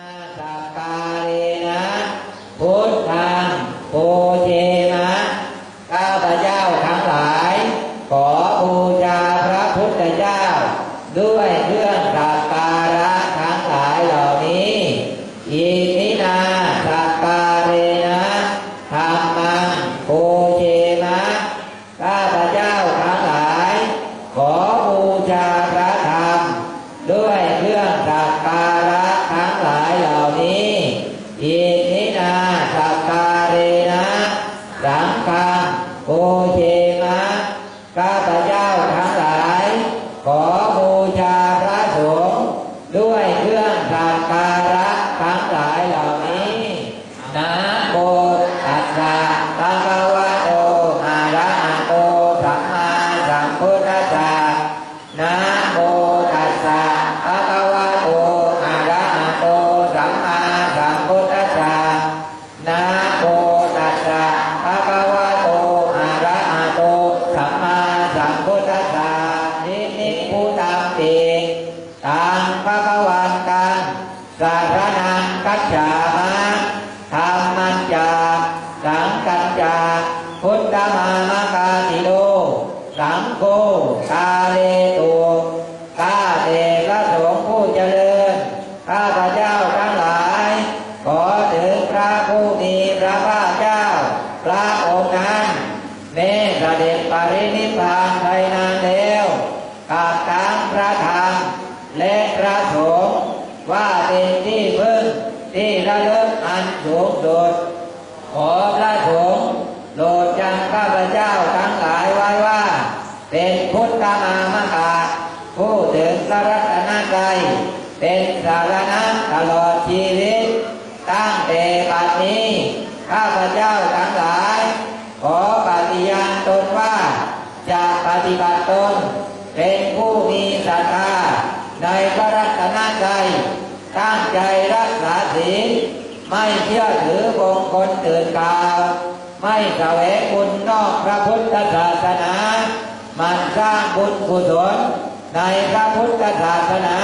สักการเรนะพุทธังโพเทนะข้าพเจ้าทั้งหลาย ขอบูชาพระพุทธเจ้า ด้วยเครื่องสักการะทั้งหลายเหล่านี้อิมินาสักการเรนะธรรมังโพเชนะข้าพเจ้าทั้งหลาย ขอบูชาพระธรรม ด้วยเครื่องสักการะทั้งหลายเหล่านี้อิมินาสักการเรนะสังฆังโอเชมะข้าพเจ้าทั้งหลาย ขอบูชาพระสงฆ์ด้วย เครื่องสักการะทั้งหลายเหล่านี้นะโมตัสสะภะคะวะโตอะระหะโตสัมมาสัมพุทธัสสะนะโมตัสสะภะคะวะโตอะระหะโตสัมมาสัมพุทธัสสะนะโม ภะคะวันตังสารนังกัจฉามะธรรมันจาสังกัจจาพุทธมามกาติโลสังโฆกาเลตุข้าแต่พระสงฆ์ผู้เจริญข้าพระเจ้าทั้งหลาย ขอถึงพระผู้มีพระภาคเจ้า พระองค์นั้นแม้เสด็จปรินิพพานไปนานแล้วกับทั้งพระธรรมและพระสงฆ์ว่าเป็นที่พึ่งที่ระลึกอัน สูงสุดขอพระสงฆ์โปรดจำข้าพเจ้าทั้งหลายไว้ว่า เป็นพุทธมามกาผู้ถึงพระรัตนตรัยเป็นสารณะตลอดชีวิต ตั้งแต่บัดนี้ ข้าพเจ้าทั้งหลาย ขอปฏิญาณตนว่า จะปฏิบัติตน เป็นผู้มีศรัทธาในพระรัตนตรัยตั้งใจรักษาศีล ไม่เชื่อถือบงคลตื่นกล่าไม่แสวงบุญนอกพระพุทธศาสนา มันสร้างบุญกุศลในพระพุทธศาสนา